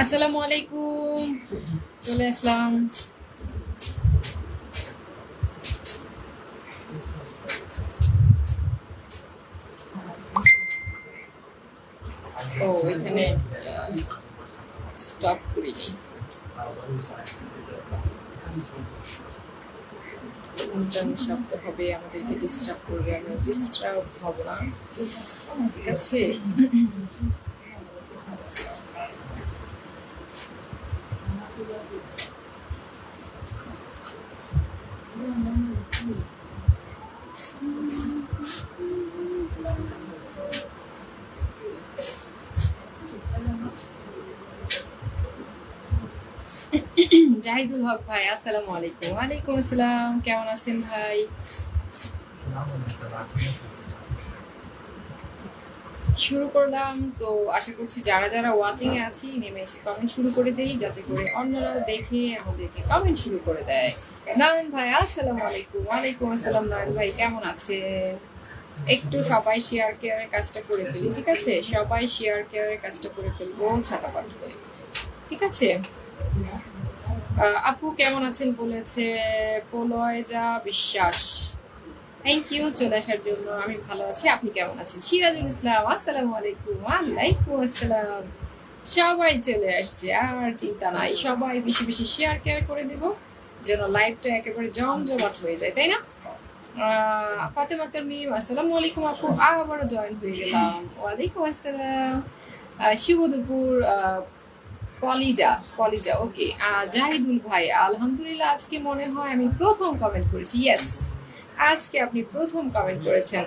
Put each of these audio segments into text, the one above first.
আসসালামু আলাইকুম। চলে আসলাম। ও, এখানে স্টপ করিনি। ইন্টারনেট শব্দ হবে, আমাদেরকে ডিস্টার্ব করবে, আমরা ডিস্টার্ব হব না। ঠিক আছে? জাহিদুল হক ভাই, আসসালামু আলাইকুম। ওয়ালাইকুম আসসালাম, কেমন আছেন ভাই? শুরু করলাম। তো আশা করছি যারা যারা ওয়াচিং এ আছি, নেমে এসে কমেন্ট শুরু করে দেই, যাতে করে অন্যরাও দেখে আমাদেরকে কমেন্ট শুরু করে দেয়। নয়ন ভাই, আসসালামু আলাইকুম। ওয়ালাইকুম আসসালাম নয়ন ভাই, কেমন আছেন? একটু সবাই শেয়ার কেয়ারের কাজটা করে ফেলি, ঠিক আছে? সবাই শেয়ার কেয়ারের কাজটা করে ফেলব ছাটাপাট করে। ঠিক আছে? আপু কেমন আছেন বলেছে প্রলয়জা বিশ্বাস। থ্যাংক ইউ চলে আসার জন্য আমি ভালো আছি, আপনি কেমন আছেন? সিরাজুল ইসলাম, আসসালামু আলাইকুম ওয়ালাইকুম আসসালাম। সবাই চলে আসছে, আর চিন্তা নাই, সবাই বেশি বেশি শেয়ার কেয়ার করে দেব, যেন লাইফটা একেবারে জমজমাট হয়ে যায়, তাই না? ফাতেমা তারমিম আসসালামু আলাইকুম আপু, আবারও জয়েন হয়ে গেলাম। ওয়ালাইকুম আসসালাম। শুভ দুপুর কলিজা কলিজা ওকে জাহিদুল ভাই আলহামদুলিল্লাহ আজকে মনে হয় আমি প্রথম কমেন্ট করেছি ইয়েস আজকে আপনি প্রথম কমেন্ট করেছেন।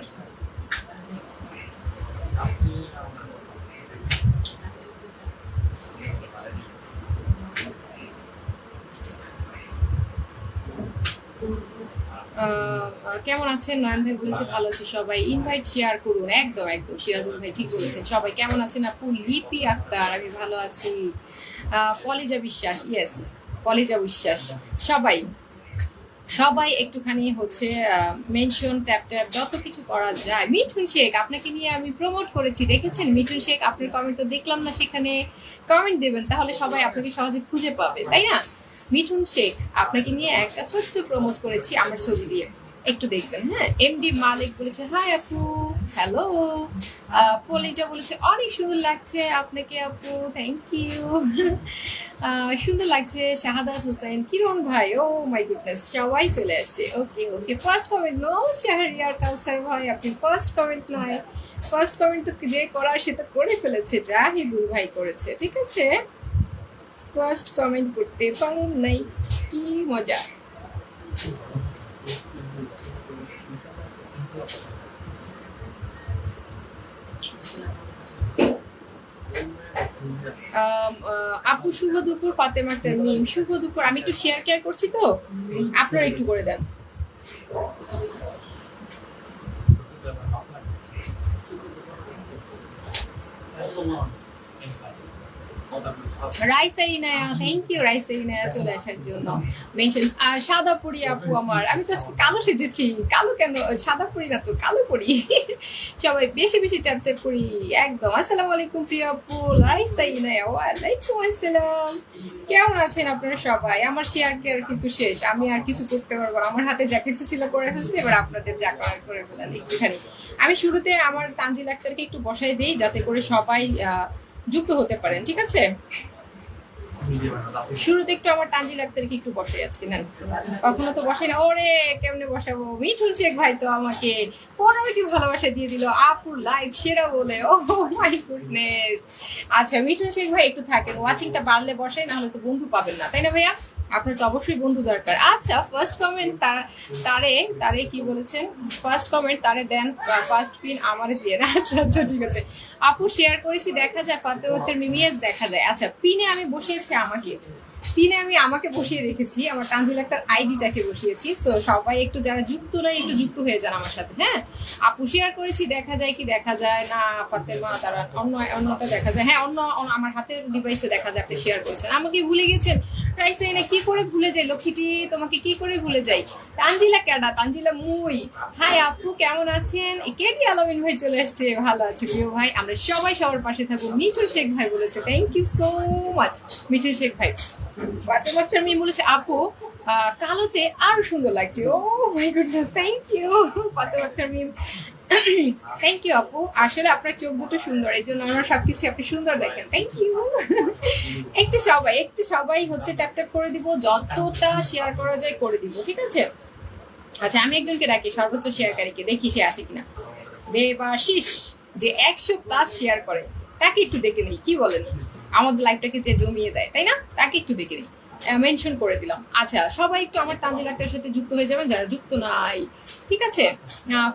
আহ, কেমন আছেন? নয়ন ভাই বলেছে ভালো আছে সবাই। ইনভাইট শেয়ার করুন একদম একদম। সিরাজুল ভাই ঠিক বলেছেন। সবাই কেমন আছেন? আপু লিপি আক্তার আমি ভালো আছি। পলিজা বিশ্বাস ইয়েস পলিজা বিশ্বাস। সবাই সবাই একটুখানি হচ্ছে মেনশন ট্যাপ ট্যাপ যত কিছু করা যায়। মিঠুন শেখ আপনাকে নিয়ে আমি প্রমোট করেছি। দেখেছেন? মিঠুন শেখ আপনার কমেন্ট তো দেখলাম না সেখানে। কমেন্ট দেবেন তাহলে সবাই আপনাকে সহজে খুঁজে পাবে তাই না? মিঠুন শেখ আপনাকে নিয়ে একটা ছোট্ট প্রমোট করেছি আমার ছবি দিয়ে। একটু দেখবেন হ্যাঁ? এমডি মালিক বলেছে হাই আপু হ্যালো পলিজা বলেছে, অনেক সুন্দর লাগছে আপনাকে আপু থ্যাংক ইউ সুন্দর লাগছে শাহাদাত হোসেন, কিরণ ভাই ও মাই গুডনেস সবাই চলে আসছে। Okay okay first comment no Shahriar Kausar ভাই, আপনি ফার্স্ট কমেন্ট নয়। ফার্স্ট কমেন্ট তো যে করার সে তো করে ফেলেছে যা জাহিদুল ভাই করেছে, ঠিক আছে? ফার্স্ট কমেন্ট করতে পারেন নাই, কি মজা। আপু শুভ দুপুর, ফাতেমা তামিম শুভ দুপুর, আমি একটু শেয়ার কেয়ার করছি তো? আপনারা একটু করে দেন। কেমন আছেন আপনারা সবাই? আমার শেয়ার কিন্তু শেষ। আমি আর কিছু করতে পারব না। আমার হাতে যা কিছু ছিল করে ফেলছি এবার আপনাদের যা করার করে ফেলেন আমি শুরুতে আমার তানজিল একটু বসাই দিই যাতে করে সবাই আহ, যুক্ত হতে পারেন, ঠিক আছে? শুরুতে একটু আমার তানজিল আক্তারকে একটু বসে আজকে নেন। কখনো তো বসে না। ওরে, কেমনে বসাবো? মিঠুন শেখ ভাই তো আমাকে পনেরোটি ভালোবাসা দিয়ে দিল। আপুর লাইভ সেরা বলে। ও মাই গুডনেস আচ্ছা মিঠুন শেখ ভাই, একটু থাকেন। ওয়াচিংটা বাড়লে বসে না হলে তো বন্ধু পাবেন না। তাই না ভাইয়া? আপনার তো অবশ্যই বন্ধু দরকার। আচ্ছা ফার্স্ট কমেন্ট তার তারে তারে কি বলেছে? ফার্স্ট কমেন্ট তারে দেন ফার্স্ট পিন আমারে দিয়ে। আচ্ছা আচ্ছা ঠিক আছে। আপু শেয়ার করেছি, দেখা যায় ফাতেমাতের মিমিয়াস দেখা যায়। আচ্ছা পিনে আমি বসিয়েছি আমাকে। পিনে আমি আমাকে বসিয়ে রেখেছি, আমার তানজিল আক্তার আইডিটাকে বসিয়েছি। তো সবাই একটু যারা যুক্ত নয় একটু যুক্ত হয়ে যান আমার সাথে হ্যাঁ? আপু শেয়ার করেছি, দেখা যায় কি দেখা যায় না, ফাতেমা, তারা অন্য, অন্যটা দেখা যায়। হ্যাঁ অন্য আমার হাতের ডিভাইসে দেখা যায় আপনি শেয়ার করেছেন। আমাকে ভুলে গেছেন। প্রাইস এনে কি করে ভুলে যাই? লক্ষ্মীটি, তোমাকে কি করে ভুলে যাই? তানজিলা কেডা, তানজিলা মুই। হাই আপু, কেমন আছেন? কেডি আলমিন ভাই চলে আসছে? ভালো আছে, প্রিয় ভাই। আমরা সবাই সবার পাশে থাকব। মিঠু শেখ ভাই বলেছে thank you so much Mithu Sheikh ভাই। আক্তার মিম বলেছে, আপু কালোতে আরও সুন্দর লাগছে। ও my goodness thank you Akhtar Mim thank you আপু। আসলে আপনার চোখ দুটো সুন্দর, এই জন্য আমার সবকিছু আপনি সুন্দর দেখেন। থ্যাংক ইউ একটু সবাই একটু সবাই হচ্ছে ট্যাপ ট্যাপ করে দিব, যতটা শেয়ার করা যায় করে দিব, ঠিক আছে? আচ্ছা আমি একজনকে ডাকি, সর্বোচ্চ শেয়ারকারীকে দেখি সে আসে কিনা। দেবাশিস, যে একশো প্লাস শেয়ার করে, তাকে একটু ডেকে নেই, কি বলেন? আমাদের লাইফটাকে যে জমিয়ে দেয় তাই না? তাকে একটু ডেকে নেই। মেনশন করে দিলাম। আচ্ছা সবাই একটু আমার তানজিল আক্তারের সাথে যুক্ত হয়ে যাবেন, যারা যুক্ত নাই। ঠিক আছে?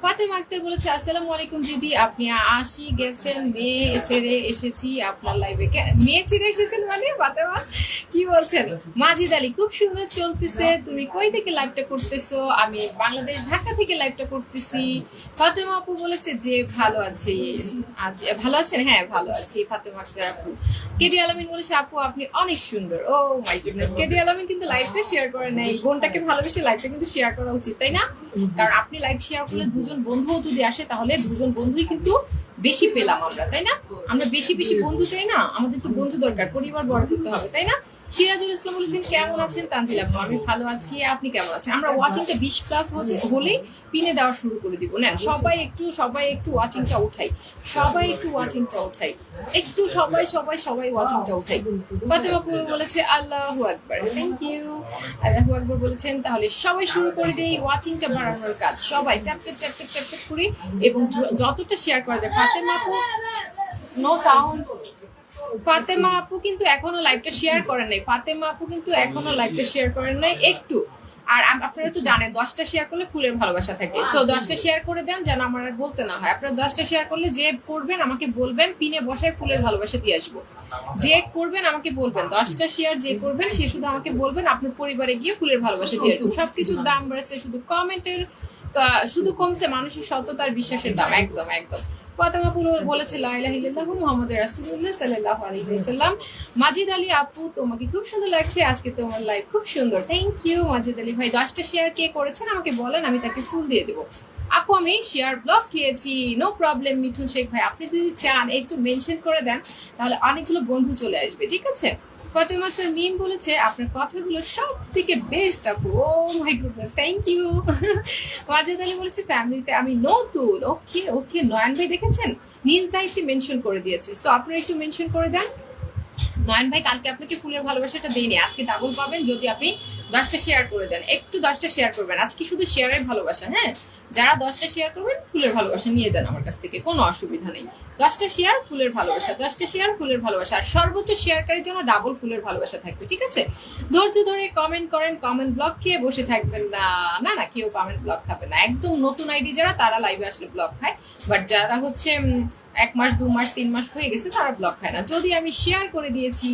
ফাতেমা আক্তার বলেছে, আসসালামু আলাইকুম দিদি, আপনি আসি গেছেন, মেয়ে ছেড়ে এসেছি আপনার লাইভে মেয়ে ছেড়ে এসেছেন মানে? ফাতেমা, কি বলছেন? মাজিদ আলী, খুব সুন্দর চলতেছে। তুমি কই থেকে লাইভটা করতেছো? আমি বাংলাদেশ, ঢাকা থেকে লাইভটা করতেছি। ফাতেমা আপু বলেছে যে, ভালো আছি। ভালো আছেন? হ্যাঁ ভালো আছি, ফাতেমা আক্তার আপু। কেডি আলামিন বলেছে, আপু, আপনি অনেক সুন্দর। ও মাই গুডনেস কেডি আলমিন কিন্তু লাইভটা শেয়ার করে নাই। বোনটাকে ভালোবেসে লাইভটা কিন্তু শেয়ার করা উচিত, তাই না? কারণ আপনি লাইভ শেয়ার করলে দুজন বন্ধুও যদি আসে, তাহলে দুজন বন্ধুই কিন্তু বেশি পেলাম আমরা, তাই না? আমরা বেশি বেশি বন্ধু চাই না? আমাদের তো বন্ধু দরকার, পরিবার বড় করতে হবে, তাই না? সিরাজুল ইসলাম বলেছেন, কেমন আছেন তানজিল আমি ভালো আছি, আপনি কেমন আছেন? আমরা ওয়াচিংটা বিশ প্লাস হচ্ছে, হলেই পিনে দেওয়া শুরু করে দিব। নেন, সবাই একটু সবাই একটু ওয়াচিংটা উঠাই। সবাই একটু ওয়াচিংটা উঠাই। একটু সবাই সবাই সবাই ওয়াচিংটা উঠাই। ফাতেমা আপু বলেছে, আল্লাহু আকবার। থ্যাংক ইউ আল্লাহু আকবার বলেছেন, তাহলে সবাই শুরু করে দেই ওয়াচিংটা বাড়ানোর কাজ। সবাই tap tap tap tap tap করি এবং যতটা শেয়ার করা যায়, ফাতেমা আপু নো সাউন্ড ফাতেমা আপু কিন্তু এখনও লাইভটা শেয়ার করেন নাই। ফাতেমা আপু কিন্তু এখনও লাইভটা শেয়ার করেন নাই একটু। আর আপনারা তো জানেন দশটা শেয়ার করলে ফুলের ভালোবাসা থাকে। সো দশটা শেয়ার করে দেন যেন আমার আর বলতে না হয়। আপনারা দশটা শেয়ার করলে যে করবেন আমাকে বলবেন পিনে বসায় ফুলের ভালোবাসা দিয়ে আসব। যে করবেন আমাকে বলবেন দশটা শেয়ার যে করবেন সে শুধু আমাকে বলবেন আপনার পরিবারে গিয়ে ফুলের ভালোবাসা দিয়ে আসব। সবকিছুর দাম বাড়ছে শুধু কমেন্টের শুধু কমছে মানুষের সততার বিশ্বাসের দাম একদম একদম। ফাতেমা পুরো বলেছে লাইলাহ ইল্লাল্লাহ মুহাম্মদ রাসূলুল্লাহ সাল্লাল্লাহু আলাইহি ওয়াসাল্লাম। মাজিদ আলী আপু, তোমাকে খুব সুন্দর লাগছে। আজকে তোমার লাইভ খুব সুন্দর। থ্যাংক ইউ মাজিদ আলী ভাই। দশটা শেয়ার কে করেছেন? আমাকে বলেন, আমি তাকে ফুল দিয়ে দেবো। আপু, আমি শেয়ার ব্লক খেয়েছি। নো প্রবলেম মিঠুন শেখ ভাই। আপনি যদি চান, একটু মেনশন করে দেন, তাহলে অনেকগুলো বন্ধু চলে আসবে, ঠিক আছে? স্যার মিম বলেছে, আপনার কথাগুলো সব থেকে বেস্ট আপু। ও my goodness thank you Wajed Ali বলেছে ফ্যামিলিতে আমি নতুন। ওকে ওকে নয়ন ভাই দেখেছেন? নিজ দায়িত্বে মেনশন করে দিয়েছে। সো আপনারা একটু মেনশন করে দেন। নয়ন ভাই, কালকে আপনাকে ফুলের ভালোবাসাটা দেয়নি আজকে ডাবল পাবেন। যদি আপনি দশটা শেয়ার করে দেন। একটু দশটা শেয়ার করবেন। আজকে শুধু শেয়ারের ভালোবাসা হ্যাঁ? যারা দশটা শেয়ার করবেন, ফুলের ভালোবাসা নিয়ে যান আমার কাছ থেকে। কোনো অসুবিধা নেই। দশটা শেয়ার ফুলের ভালোবাসা। দশটা শেয়ার ফুলের ভালোবাসা। আর সর্বোচ্চ শেয়ারকারীর জন্য ডাবল ফুলের ভালোবাসা থাকবে, ঠিক আছে? ধৈর্য ধরে কমেন্ট করেন কমেন্ট ব্লক খেয়ে বসে থাকবেন না। না না, কেউ কমেন্ট ব্লক খাবে না। একদম নতুন আইডি যারা, তারা লাইভে আসলে ব্লক খায়। বাট যারা হচ্ছে এক মাস, দু মাস, তিন মাস হয়ে গেছে, তারা ব্লক খায় না। যদি আমি শেয়ার করে দিয়েছি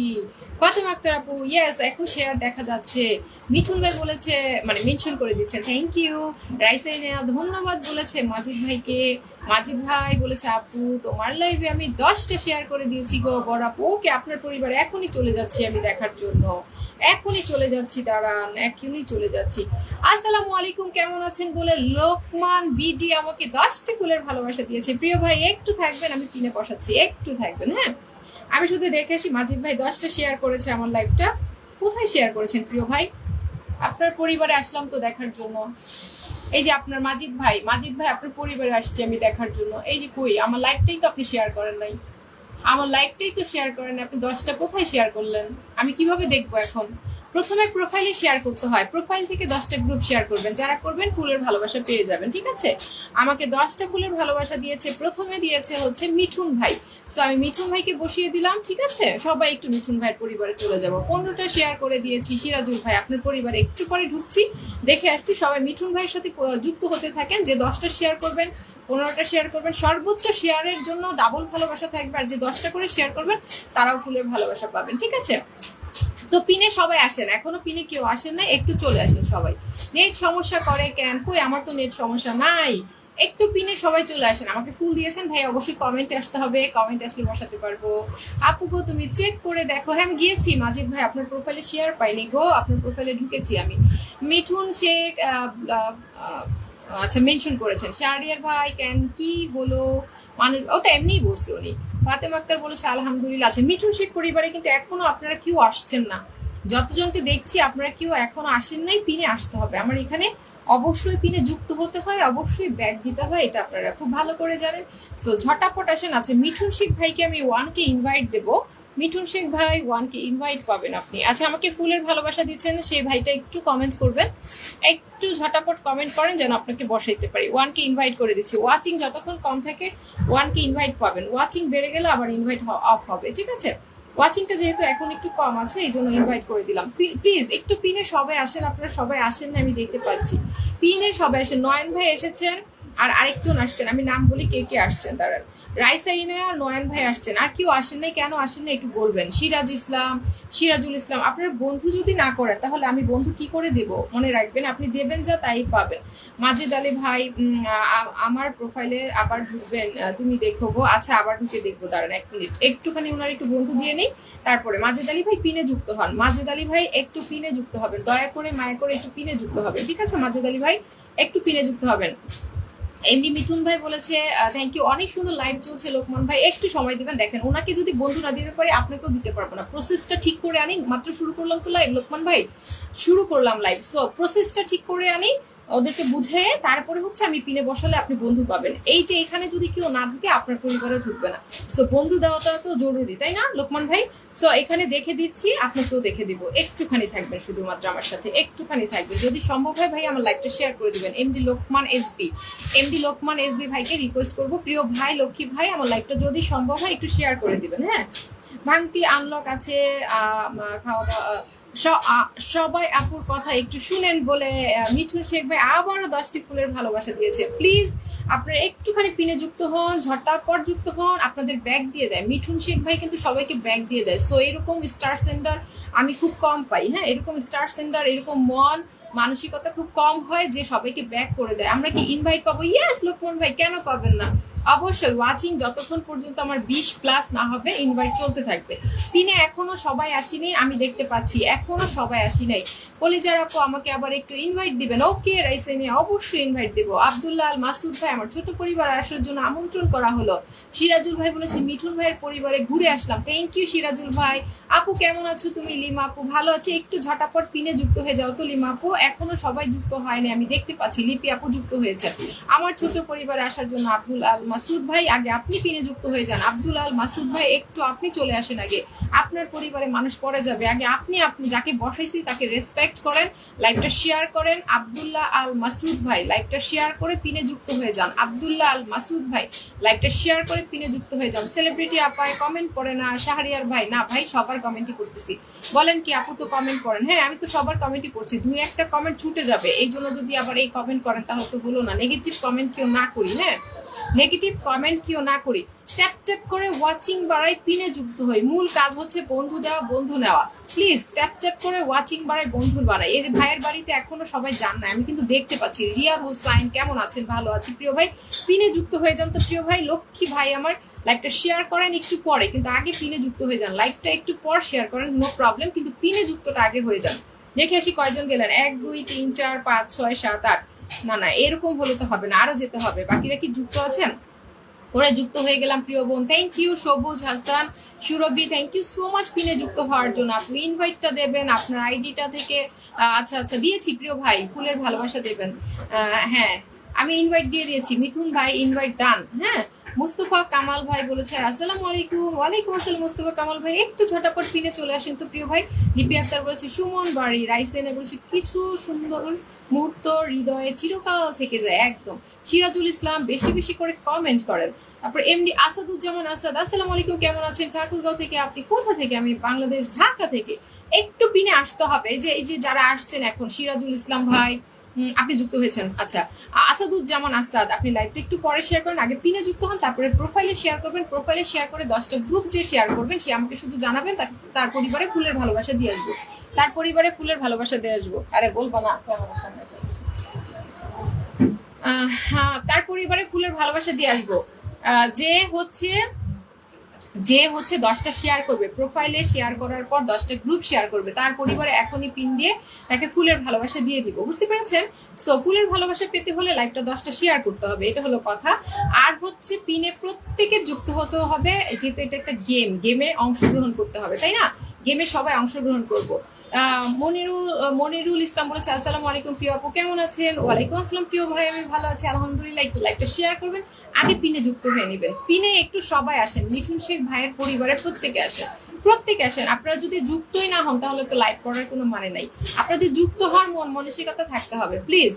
ফাতেমা আক্তার আপু ইয়েস এখন শেয়ার দেখা যাচ্ছে। মিঠুন ভাই বলেছে মানে মেনশন করে দিচ্ছে থ্যাংক ইউ রাইসাইনা ধন্যবাদ বলেছে মাজিদ ভাইকে। মাজিদ ভাই বলেছে, আপু, তোমার লাইভে আমি দশটা শেয়ার করে দিয়েছি গো, বড় আপু। ওকে, আপনার পরিবার এখনই চলে যাচ্ছি আমি দেখার জন্য। এখনই চলে যাচ্ছি, দাঁড়ান, এখনই চলে যাচ্ছি। আসসালামু আলাইকুম, কেমন আছেন বলে লোকমান বিডি আমাকে দশটা ফুলের ভালোবাসা দিয়েছে। প্রিয় ভাই, একটু থাকবেন, আমি কিনে বসাচ্ছি, একটু থাকবেন হ্যাঁ? আমি শুধু দেখে আসি, মাজিদ ভাই দশটা শেয়ার করেছে আমার লাইফটা কোথায় শেয়ার করেছেন প্রিয় ভাই? আপনার পরিবারে আসলাম তো দেখার জন্য। এই যে আপনার মাজিদ ভাই মাজিদ ভাই, আপনার পরিবারে আসছি আমি দেখার জন্য। এই যে কই, আমার লাইফটাই তো আপনি শেয়ার করেন নাই। আমার লাইফটাই তো শেয়ার করেন। আপনি দশটা কোথায় শেয়ার করলেন? আমি কীভাবে দেখব এখন? প্রথমে প্রোফাইলে শেয়ার করতে হয়। প্রোফাইল থেকে দশটা গ্রুপ শেয়ার করবেন। যারা করবেন, ফুলের ভালোবাসা পেয়ে যাবেন, ঠিক আছে? আমাকে দশটা ফুলের ভালোবাসা দিয়েছে। প্রথমে দিয়েছে হচ্ছে মিঠুন ভাই। তো আমি মিঠুন ভাইকে বসিয়ে দিলাম, ঠিক আছে? সবাই একটু মিঠুন ভাইয়ের পরিবারে চলে যাব। পনেরোটা শেয়ার করে দিয়েছি। সিরাজুল ভাই, আপনার পরিবারে একটু পরে ঢুকছি। দেখে আসছি সবাই মিঠুন ভাইয়ের সাথে যুক্ত হতে থাকেন। যে দশটা শেয়ার করবেন, পনেরোটা শেয়ার করবেন। সর্বোচ্চ শেয়ারের জন্য ডাবল ভালোবাসা থাকবে। আর যে দশটা করে শেয়ার করবেন, তারাও ফুলের ভালোবাসা পাবেন, ঠিক আছে? তো পিনে সবাই আসেন এখনও পিনে কেউ আসেন না একটু চলে আসেন সবাই। নেট সমস্যা করে কেন? কই আমার তো নেট সমস্যা নাই। একটু পিনে সবাই চলে আসেন। আমাকে ফুল দিয়েছেন, ভাই, অবশ্যই কমেন্টে আসতে হবে। কমেন্ট আসলে বসাতে পারব। আপু গো, তুমি চেক করে দেখো। হ্যাঁ আমি গিয়েছি, মাজিদ ভাই, আপনার প্রোফাইলে শেয়ার পাইনি গো। আপনার প্রোফাইলে ঢুকেছি আমি। মিঠুন শেখ আচ্ছা মেনশন করেছেন। শাহরিয়ার ভাই, কেন, কি হলো? মানুষ, ওটা এমনিই বলছে উনি। ফাতেমা আক্তার বলেছে, আলহামদুলিল্লাহ আছে। মিঠুন শেখ পরিবারে কিন্তু এখনও আপনারা কেউ আসছেন না। যতজনকে দেখছি, আপনারা কেউ এখনও আসেন নাই, পিনে আসতে হবে। আমার এখানে অবশ্যই পিনে যুক্ত হতে হয়, অবশ্যই ব্যাগ দিতে হয়, এটা আপনারা খুব ভালো করে জানেন। তো ঝটাপট আসেন। আছে মিঠুন শেখ ভাইকে আমি ওয়ানকে ইনভাইট দেবো। মিঠুন শেখ ভাই, ওয়ানকে ইনভাইট পাবেন আপনি। আচ্ছা আমাকে ফুলের ভালোবাসা দিচ্ছেন, সেই ভাইটা একটু কমেন্ট করবেন। একটু ঝটাপট কমেন্ট করেন, যেন আপনাকে বসাইতে পারি। ওয়ানকে ইনভাইট করে দিচ্ছি। ওয়াচিং যতক্ষণ কম থাকে, ওয়ানকে ইনভাইট পাবেন। ওয়াচিং বেড়ে গেলে আবার ইনভাইট অফ হবে, ঠিক আছে? ওয়াচিংটা যেহেতু এখন একটু কম আছে, এই জন্য ইনভাইট করে দিলাম। প্লিজ একটু পিনে সবাই আসেন, আপনারা সবাই আসেন না, আমি দেখতে পাচ্ছি। পিনে সবাই আসেন। নয়ন ভাই এসেছেন, আর আরেকজন আসছেন, আমি নাম বলি কে কে আসছেন, দাঁড়ান। রাইসাইনে আর নয়ন ভাই আসছেন। আর কেউ আসেন নাই, কেন আসেন না একটু বলবেন। সিরাজ ইসলাম, সিরাজুল ইসলাম, আপনার বন্ধু যদি না করেন তাহলে আমি বন্ধু কি করে দেব? মনে রাখবেন, আপনি দেবেন যা তাই পাবেন। মাজেদ আলী ভাই আমার প্রোফাইলে আবার ঢুকবেন তুমি দেখো গো। আচ্ছা আবার ঢুকে দেখব, দাঁড়ান এক মিনিট। একটুখানি ওনার একটু বন্ধু দিয়ে নিই, তারপরে মাজেদ আলী ভাই পিনে যুক্ত হন। মাজেদ আলী ভাই একটু পিনে যুক্ত হবেন। দয়া করে, মায়া করে একটু পিনে যুক্ত হবেন। ঠিক আছে, মাজেদ আলী ভাই, একটু পিনে যুক্ত হবেন। এমনি মিথুন ভাই বলেছে থ্যাংক ইউ অনেক সুন্দর লাইভ চলছে লোকমান ভাই, একটু সময় দিবেন। দেখেন, ওনাকে যদি বন্ধু না দিতে পারি, আপনাকেও দিতে পারব না। প্রসেসটা ঠিক করে আনি, মাত্র শুরু করলাম তো লাইভ লোকমান ভাই, শুরু করলাম লাইভ সো প্রসেসটা ঠিক করে আনি ওদেরকে বুঝে তারপরে হচ্ছে আমি পিনে বসালে আপনি বন্ধু পাবেন। এই যে এখানে যদি কেউ না ঢুকে আপনার পরিবারে ঢুকবে না। সো বন্ধু দেওয়াটা তো জরুরি, তাই না, লোকমান ভাই? সো এখানে দেখে দিচ্ছি, আপনাকেও দেখে দিব। একটুখানি থাকবেন শুধুমাত্র আমার সাথে, একটুখানি থাকবেন। যদি সম্ভব হয়, ভাই, আমার লাইভটা শেয়ার করে দিবেন। MD Lokman SB MD Lokman SB ভাইকে রিকোয়েস্ট করব। প্রিয় ভাই, লক্ষ্মী ভাই, আমার লাইভটা যদি সম্ভব হয়, একটু শেয়ার করে দিবেন হ্যাঁ? ভাঙতি আনলক আছে খাওয়া দাওয়া সবাই আপুর কথা একটু শুনেন বলে মিঠুন শেখ ভাই আবারও দশটি ফুলের ভালোবাসা দিয়েছে। প্লিজ, আপনারা একটুখানি পিনে যুক্ত হন ঝট্টাপট যুক্ত হন, আপনাদের ব্যাগ দিয়ে দেয়। মিঠুন শেখ ভাই কিন্তু সবাইকে ব্যাগ দিয়ে দেয়। সো এরকম স্টার সেন্টার আমি খুব কম পাই হ্যাঁ? এরকম স্টার সেন্টার এরকম মন মানসিকতা খুব কম হয় যে সবাইকে ব্যাক করে দেয়। আমরা কি ইনভাইট পাবো? ইয়েস লোকমান ভাই, কেন পাবেন না? অবশ্যই ওয়াচিং যতক্ষণ পর্যন্ত আমার বিশ প্লাস না হবে ইনভাইট চলতে থাকবে। পিনে এখনও সবাই আসেনি, আমি দেখতে পাচ্ছি, এখনও সবাই আসি নাই। কলিজার আপু আমাকে আবার একটু ইনভাইট দিবেন। ওকে রাইসেমি অবশ্যই ইনভাইট দেবো। আব্দুল্লাহ আল মাসুদ ভাই, আমার ছোট পরিবার, আসার জন্য আমন্ত্রণ করা হলো। সিরাজুল ভাই বলেছে, মিঠুন ভাইয়ের পরিবারে ঘুরে আসলাম। থ্যাংক ইউ সিরাজুল ভাই। আপু, কেমন আছো তুমি? লিমা আপু, ভালো আছে। একটু ঝটাপট পিনে যুক্ত হয়ে যাও তো, লিমা আপু। এখনও সবাই যুক্ত হয়নি, আমি দেখতে পাচ্ছি, লিপি আপু যুক্ত হয়েছে। আমার ছোট পরিবারে আসার জন্য আব্দুল আল মাসুদ ভাই, আগে আপনি পিনে যুক্ত হয়ে যান। আব্দুল আল মাসুদ ভাই, একটু আপনি চলে আসেন আগে। আপনার পরিবারে মানুষ পড়ে যাবে। আগে আপনি আপনি যাকে বসাইছি তাকে রেসপেক্ট করেন লাইভটা শেয়ার করেন। আব্দুল্লাহ আল মাসুদ ভাই লাইভটা শেয়ার করে পিনে যুক্ত হয়ে যান। আব্দুল্লাহ আল মাসুদ ভাই লাইভটা শেয়ার করে পিনে যুক্ত হয়ে যান। সেলিব্রিটি আপায় কমেন্ট করে না। শাহরিয়ার ভাই, না ভাই, সবার কমেন্টই করতেছি বলেন কি, আপু তো কমেন্ট করেন হ্যাঁ আমি তো সবার কমেন্টই করছি দুই একটা কমেন্ট ছুটে যাবে। এই জন্য যদি আবার এই কমেন্ট করেন, তাহলে তো হলো না। নেগেটিভ কমেন্ট কেউ না করি হ্যাঁ? নেগেটিভ কমেন্ট কেউ না করি। ট্যাপ ট্যাপ করে ওয়াচিং বাড়াই পিনে যুক্ত হই। মূল কাজ হচ্ছে বন্ধু দেওয়া, বন্ধু নেওয়া। প্লিজ ট্যাপ ট্যাপ করে ওয়াচিং বাড়াই বন্ধু বানাই এই যে ভাইয়ের বাড়িতে এখনও সবাই জান না আমি কিন্তু দেখতে পাচ্ছি। রিয়াদ হোসাইন কেমন আছেন? ভালো আছি। প্রিয় ভাই, পিনে যুক্ত হয়ে যান তো। প্রিয় ভাই, লক্ষ্মী ভাই আমার লাইভটা শেয়ার করেন একটু পরে, কিন্তু আগে পিনে যুক্ত হয়ে যান। লাইভটা একটু পর শেয়ার করেন নো প্রবলেম কিন্তু পিনে যুক্তটা আগে হয়ে যান। দেখে আসি কয়জন গেলেন। এক, দুই, তিন, চার, পাঁচ, ছয়, সাত, আট। না না, এরকম হলে তো হবে না, আরও যেতে হবে। বাকিরা কি যুক্ত আছেন? ওরা যুক্ত হয়ে গেলাম, প্রিয় বোন। Thank you Sabuj, Hasan, Surovi thank you so much পিনে যুক্ত হওয়ার জন্য। আপনি ইনভাইটটা দেবেন, আপনার আইডিটা থেকে আচ্ছা আচ্ছা দিয়েছি, প্রিয় ভাই, ফুলের ভালোবাসা দেবেন। হ্যাঁ আমি ইনভাইট দিয়ে দিয়েছি, মিঠুন ভাই ইনভাইট ডান হ্যাঁ? মুস্তফা কামাল ভাই বলেছে, আসসালামু আলাইকুম। ওয়ালাইকুম আসসালাম মুস্তফা কামাল ভাই। একটু ঝটাপট পিনে চলে আসেন তো প্রিয় ভাই। লিপি আক্তার বলেছে, সুমন বাড়ি রাইসেনে বলেছে, কিছু সুন্দর মুহূর্ত হৃদয়ে চিরকাল থেকে যায়, একদম। সিরাজুল ইসলাম বেশি বেশি করে কমেন্ট করেন। তারপর এমডি আসাদুজ্জামান আসাদ, আসসালামু আলাইকুম, কেমন আছেন? ঠাকুরগাঁও থেকে আপনি কোথা থেকে? আমি বাংলাদেশ, ঢাকা থেকে। একটু পিনে আসতে হবে যে, এই যে যারা আসছেন এখন, সিরাজুল ইসলাম ভাই আপনি যুক্ত হয়েছেন। আচ্ছা আসাদুজ্জামান আসাদ আপনি লাইভটা একটু পরে শেয়ার করেন। আগে পিনে যুক্ত হন তারপরে প্রোফাইলে শেয়ার করবেন। প্রোফাইলে শেয়ার করে দশটা গ্রুপ যে শেয়ার করবেন সে আমাকে শুধু জানাবেন তার পরিবারে ফুলের ভালোবাসা দিয়ে আসব। তার পরিবারে ফুলের ভালোবাসা দিয়ে আসব। আরে বলব না আহ, হ্যাঁ, তার পরিবারে ফুলের ভালোবাসা দিয়ে আসব। যে হচ্ছে যে হচ্ছে দশটা শেয়ার করবে প্রোফাইলে শেয়ার করার পর দশটা গ্রুপ শেয়ার করবে, তার পরিবারে এখনই পিন দিয়ে তাকে ফুলের ভালোবাসা দিয়ে দিব। বুঝতে পেরেছেন? সো ফুলের ভালোবাসা পেতে হলে লাইভটা দশটা শেয়ার করতে হবে, এটা হলো কথা। আর হচ্ছে পিনে প্রত্যেকের যুক্ত হতে হবে, যেহেতু এটা একটা গেম গেমে অংশগ্রহণ করতে হবে, তাই না? গেমে সবাই অংশগ্রহণ করব। মনিরুল মনিরুল ইসলাম বলেছে, আসসালামু আলাইকুম প্রিয় আপু, কেমন আছেন? ওয়ালাইকুম আসসালাম প্রিয় ভাই, আমি ভালো আছি। আলহামদুলিল্লাহ, একটু লাইকটা শেয়ার করবেন। আগে পিনে যুক্ত হয়ে নেবেন। পিনে একটু সবাই আসেন, মিঠুন শেখ ভাইয়ের পরিবারের প্রত্যেকে আসেন। প্রত্যেকে আসেন। আপনারা যদি যুক্তই না হন, তাহলে তো লাইভ করার কোনো মানে নাই। আপনাদের যুক্ত হওয়ার মন মানসিকতা থাকতে হবে প্লিজ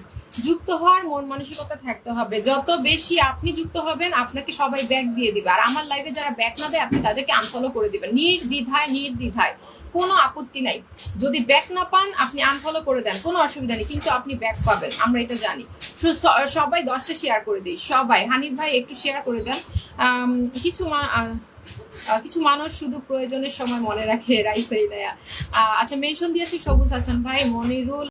যুক্ত হওয়ার মন মানসিকতা থাকতে হবে। যত বেশি আপনি যুক্ত হবেন, আপনাকে সবাই ব্যাক দিয়ে দিবে। আর আমার লাইভে যারা ব্যাক না দেয়, আপনি তাদেরকে আনফলো করে দিবেন। নির্দ্বিধায় নির্দ্বিধায়। কোনো আপত্তি নাই। যদি ব্যাক না পান, আপনি আনফলো করে দেন। কোনো অসুবিধা নেই, কিন্তু আপনি ব্যাক পাবেন। আমরা এটা জানি। সবাই দশটা শেয়ার করে দিই। সবাই। হানিফ ভাই, একটু শেয়ার করে দেন। কিছু কিছু মানুষ শুধু প্রয়োজনের সময় মনে রাখে, রাইফেল আচ্ছা মেনশন দিয়েছি সবুজ হাসান ভাই, মনিরুল